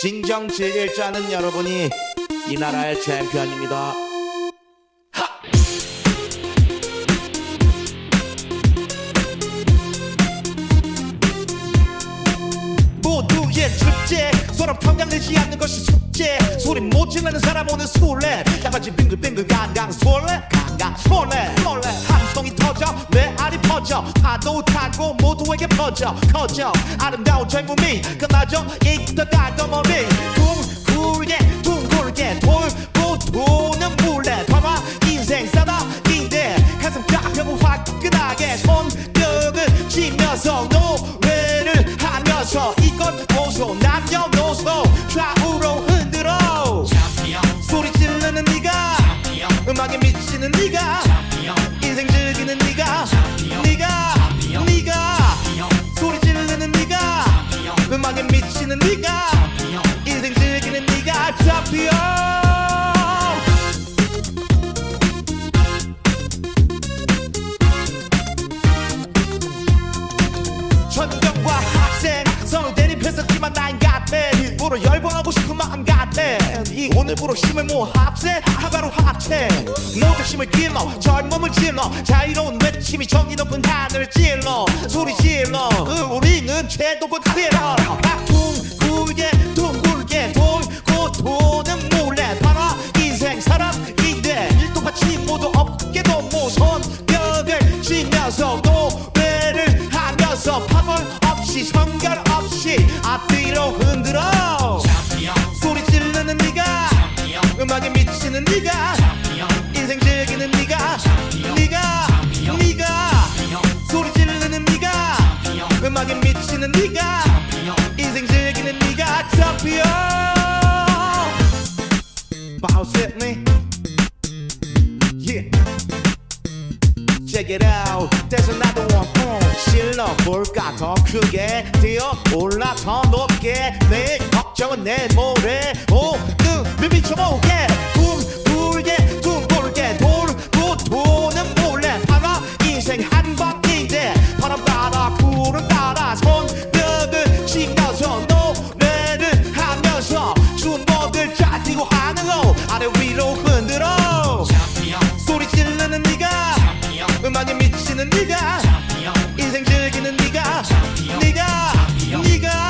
진정 아는 여러분이 이 나라의 챔피언입니다. 평양되지 않는 것이 숙제. 소리 못 지르는 사람 오늘 술래. 양아치 빙글빙글 강강 솔래 강강 솔래 퍼져. 파도 타고 모두에게 퍼져. 커져. 아름다운 젊음이 끝나죠 이따가 거머리 둥글게 둥글게 돌고 도는 물레. 담아 인생 사다인데 가슴 깍하고 화끈하게 손뼉을 치면서 노래를 하면서 이것 보소 남녀노소. 좌우로 흔들어. 소리 지르는 네가. 음악에 미치는 네가 인생 즐기는 네가 네가 네가 오늘부로 힘을 모아 합세 하가로 합체. 모두 힘을 길러 젊음을 질러. 자유로운 외침이 정이 높은 하늘 찔러. 소리 질러. 으, 우리는 최고급 테러 둥글게 둥글게 돌고 도는 몰래 바라 인생 사람인데 일도같이 모두 어깨도 모선 벽을 치면서 노래를 하면서 파벌 없이 성결 없이 앞뒤로 흔들어 음악에 미치는 네가. 인생 즐기는 네가. 네가 네가. 소리 지르는 네가. 음악에 미치는 네가. 인생 즐기는 네가. 잡혀. Bounce at me. Yeah. Check it out. There's another one 어, 실러 볼까? 더 크게 뛰어 올라? 더 높게. 내 걱정은 내 모래. 오늘 미쳐보게 둥글게 음악에 미치는 네가. 인생 즐기는 네가. 네가. 네가.